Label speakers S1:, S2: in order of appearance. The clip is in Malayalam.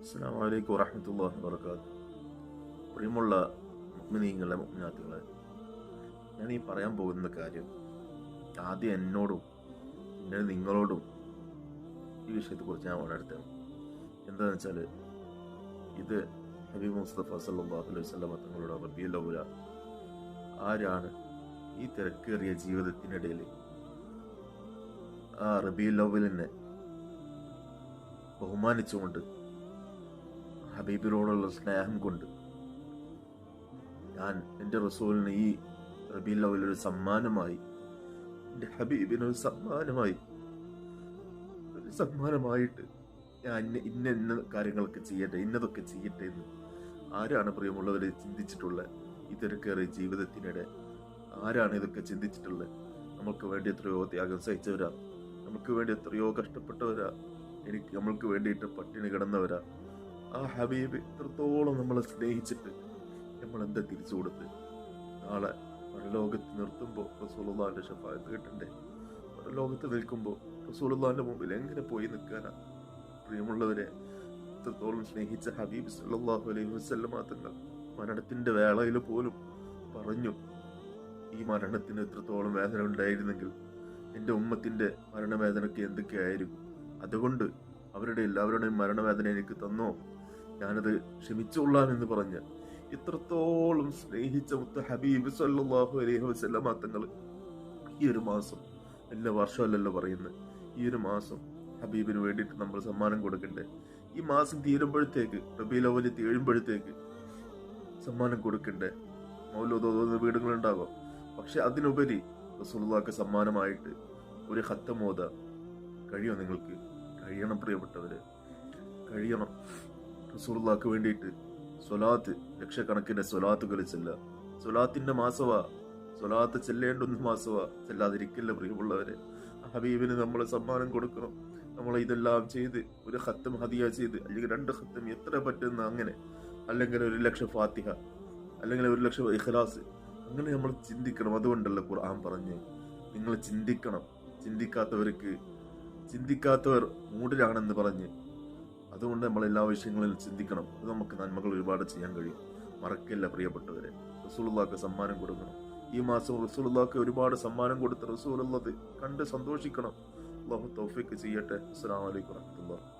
S1: അസ്സാം വലൈക്കും വറഹമത്തല്ലാഹി വർക്കാത്ത് പ്രിയമുള്ള മുഗ്മിനീങ്ങളെ മുഗ്നാത്തുകളെ ഞാൻ ഈ പറയാൻ പോകുന്ന കാര്യം ആദ്യം എന്നോടും പിന്നെ നിങ്ങളോടും ഈ വിഷയത്തെക്കുറിച്ച് ഞാൻ വളർത്തണം എന്താണെന്ന് വെച്ചാൽ ഇത് ഹബീബ് മുസ്തഫ സല്ലാഹു അലൈഹി വസല്ലമ തങ്ങളുടെ റബിയുൽ അവല ആരാണ് ഈ തിരക്കേറിയ ജീവിതത്തിനിടയിൽ ആ റബിയുൽ അവലിനെ ബഹുമാനിച്ചുകൊണ്ട് ഹബീബിനോടുള്ള സ്നേഹം കൊണ്ട് ഞാൻ എന്റെ റസൂലിന് ഈ റബീൽ അവൽ ഒരു സമ്മാനമായി എന്റെ ഹബീബിനൊരു സമ്മാനമായി ഒരു സമ്മാനമായിട്ട് ഞാൻ ഇന്ന ഇന്ന കാര്യങ്ങളൊക്കെ ചെയ്യട്ടെ ഇന്നതൊക്കെ ചെയ്യട്ടെ എന്ന് ആരാണ് പ്രിയമുള്ളവരെ ചിന്തിച്ചിട്ടുള്ളത് തിരക്കേറിയ ജീവിതത്തിനിടെ ആരാണ് ഇതൊക്കെ ചിന്തിച്ചിട്ടുള്ളത് നമുക്ക് വേണ്ടി എത്രയോ ത്യാഗം സഹിച്ചവരാ നമുക്ക് വേണ്ടി എത്രയോ കഷ്ടപ്പെട്ടവരാ എനിക്ക് നമ്മൾക്ക് വേണ്ടിയിട്ട് പട്ടിണി കിടന്നവരാ. ആ ഹബീബ് എത്രത്തോളം നമ്മളെ സ്നേഹിച്ചിട്ട് നമ്മൾ എന്താ തിരിച്ചു കൊടുത്ത്? നാളെ പരലോകത്ത് നിർത്തുമ്പോൾ റസൂലുള്ളാന്റെ ഷഫായത്ത് കിട്ടണ്ടേ? പരലോകത്ത് നിൽക്കുമ്പോൾ റസൂലുള്ളാന്റെ മുമ്പിൽ എങ്ങനെ പോയി നിൽക്കാനാ? പ്രിയമുള്ളവരെ എത്രത്തോളം സ്നേഹിച്ച ഹബീബ് സല്ലല്ലാഹു അലൈഹി വസല്ലമ തങ്ങൾ മരണത്തിന്റെ വേളയിൽ പോലും പറഞ്ഞു ഈ മരണത്തിന് എത്രത്തോളം വേദന ഉണ്ടായിരുന്നെങ്കിൽ എന്റെ ഉമ്മത്തിന്റെ മരണവേദനയ്ക്ക് എന്തൊക്കെയായിരുന്നു? അതുകൊണ്ട് അവരുടെ എല്ലാവരുടെയും മരണവേദന എനിക്ക് തന്നോ? ഞാനത് ക്ഷമിച്ചുകൊള്ളാം എന്ന് പറഞ്ഞ് ഇത്രത്തോളം സ്നേഹിച്ച മുത്ത ഹബീബ് സല്ലാഹു അലൈഹി വസല്ലമ തങ്ങൾ ഈ ഒരു മാസം എല്ലാ വർഷമല്ലല്ലോ പറയുന്നത് ഈ ഒരു മാസം ഹബീബിന് വേണ്ടിയിട്ട് നമ്മൾ സമ്മാനം കൊടുക്കണ്ടേ? ഈ മാസം തീരുമ്പോഴത്തേക്ക് റബീൽ തീഴുമ്പോഴത്തേക്ക് സമ്മാനം കൊടുക്കണ്ടേ? മൗലോദോന്ന വീടുകളുണ്ടാകാം പക്ഷെ അതിനുപരി റസൂലുള്ളാക്ക് സമ്മാനമായിട്ട് ഒരു ഹത്തമോത കഴിയോ നിങ്ങൾക്ക്? കഴിയണം പ്രിയപ്പെട്ടവര്. കഴിയണം. റസൂലുള്ളാഹിക്ക് വേണ്ടിയിട്ട് സ്വലാത്ത് ലക്ഷക്കണക്കിന് സ്വലാത്തുകൾ ചെല്ല സൊലാത്തിന്റെ മാസവാ. സ്വലാത്ത് ചെല്ലേണ്ടുന്ന മാസവാ. ചെല്ലാതിരിക്കില്ല പ്രിയമുള്ളവരെ. ഹബീബിന് നമ്മൾ സമ്മാനം കൊടുക്കണം. നമ്മൾ ഇതെല്ലാം ചെയ്ത് ഒരു ഹത്തം ഹതിയ ചെയ്ത് അല്ലെങ്കിൽ രണ്ട് ഹത്തം എത്ര പറ്റുന്ന അങ്ങനെ അല്ലെങ്കിൽ ഒരു ലക്ഷം ഫാത്തിഹ അല്ലെങ്കിൽ ഒരു ലക്ഷം ഇഖ്ലാസ് അങ്ങനെ നമ്മൾ ചിന്തിക്കണം. അതുകൊണ്ടല്ല ഖുർആൻ പറഞ്ഞ്. നിങ്ങൾ ചിന്തിക്കണം. ചിന്തിക്കാത്തവർക്ക് ചിന്തിക്കാത്തവർ മൂടിലാണെന്ന് പറഞ്ഞ് അതുകൊണ്ട് എല്ലാ വിഷയങ്ങളിലും ചിന്തിക്കണം. അത് നമുക്ക് നന്മകൾ ഒരുപാട് ചെയ്യാൻ കഴിയും. മറക്കില്ല പ്രിയപ്പെട്ടവരെ. റസൂലുള്ളാക്ക് സമ്മാനം കൊടുക്കണം. ഈ മാസം റസൂലുള്ളാക്ക് ഒരുപാട് സമ്മാനം കൊടുത്ത റസൂലുള്ളത് കണ്ട് സന്തോഷിക്കണം. അള്ളാഹു തൗഫീക്ക് ചെയ്യട്ടെ. അസ്സലാമു അലൈക്കും വറഹ്മത്തുള്ളാഹി